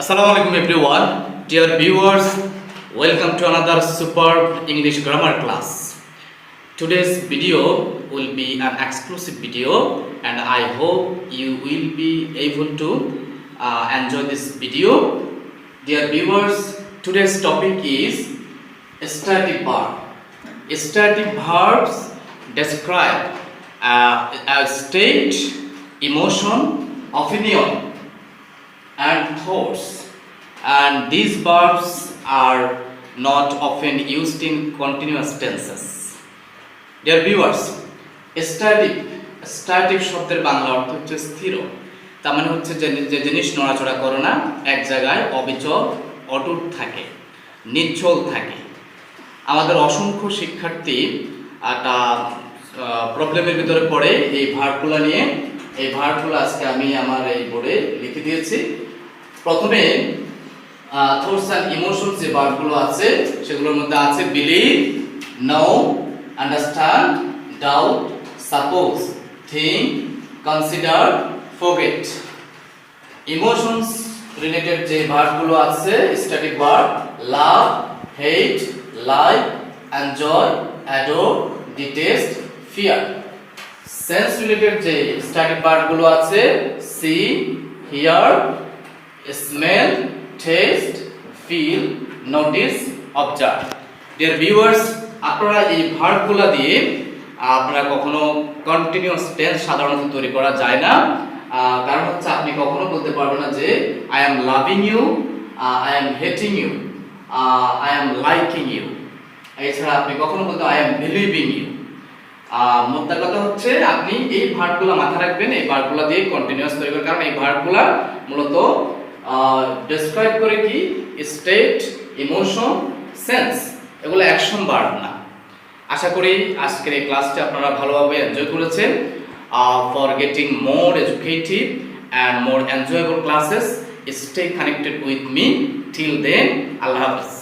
Assalamu alaikum everyone. Dear viewers, welcome to another superb English grammar class. Today's video will be an exclusive video and I hope you will be able to uh, enjoy this video. Dear viewers, today's topic is static verb. Static verbs describe uh, a state, emotion, opinion, and thoughts and these verbs are not often used in continuous tenses. Dear viewers, static static শব্দের বাংলা অর্থ হচ্ছে স্থির। তার মানে হচ্ছে যে জিনিস নড়াচড়া করে না, এক জায়গায় অবিচল, অটুট থাকে নিশ্চল থাকে। আমাদের অসংখ্য শিক্ষার্থী একটা প্রবলেমের ভিতরে পড়ে এই ভার্বগুলো নিয়ে। এই ভার্বগুলো আজকে আমি আমার এই বোর্ডে লিখে দিয়েছি। প্রথমে থটস অ্যান্ড ইমোশনস যে ভার্বগুলো আছে, সেগুলোর মধ্যে আছে believe no understand doubt suppose think consider forget emotions related যে ভার্বগুলো আছে static verb love hate like enjoy adore detest fear sense related যে স্ট্যাটিক ভার্বগুলো আছে see hear smell taste feel notice observe dear viewers আপনারা এই ভার্বগুলো দিয়ে আপনারা কখনো কন্টিনিউয়াস টেন্স সাধারণত তৈরি করা যায় না। কারণ হচ্ছে আপনি কখনো বলতে পারবেন না যে I am loving you I am hating you I am liking you এছাড়া আপনি কখনো বলতে আই এম বিলিভিং ইউ মোদ্দা কথা হচ্ছে, আপনি এই ভার্বগুলো মাথায় রাখবেন, এই ভার্বগুলো দিয়ে কন্টিনিউয়াস তৈরি করবেন কারণ এই ভার্বগুলো মূলত ডেসক্রাইব করে কি? স্টেট ইমোশন সেন্স এগুলো অ্যাকশন বার্ড না। আশা করি আজকের এই ক্লাসটি আপনারা ভালোভাবে এনজয় করেছেন। For getting more educative and more enjoyable classes stay connected with me till then Allah Hafiz.